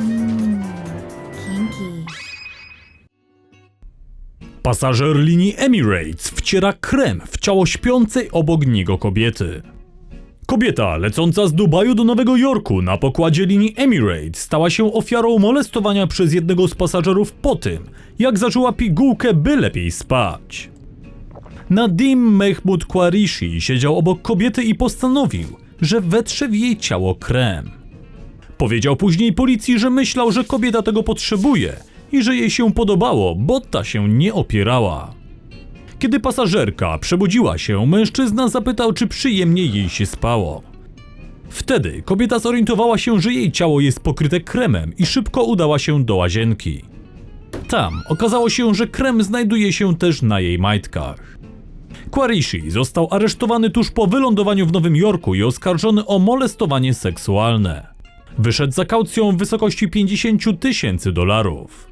Mmm, kinky. Pasażer linii Emirates wciera krem w ciało śpiącej obok niego kobiety. Kobieta lecąca z Dubaju do Nowego Jorku na pokładzie linii Emirates stała się ofiarą molestowania przez jednego z pasażerów po tym, jak zaczęła pigułkę, by lepiej spać. Nadim Mehmud Quarishi siedział obok kobiety i postanowił, że wetrze w jej ciało krem. Powiedział później policji, że myślał, że kobieta tego potrzebuje i że jej się podobało, bo ta się nie opierała. Kiedy pasażerka przebudziła się, mężczyzna zapytał, czy przyjemnie jej się spało. Wtedy kobieta zorientowała się, że jej ciało jest pokryte kremem i szybko udała się do łazienki. Tam okazało się, że krem znajduje się też na jej majtkach. Quarishi został aresztowany tuż po wylądowaniu w Nowym Jorku i oskarżony o molestowanie seksualne. Wyszedł za kaucją w wysokości 50 tysięcy dolarów.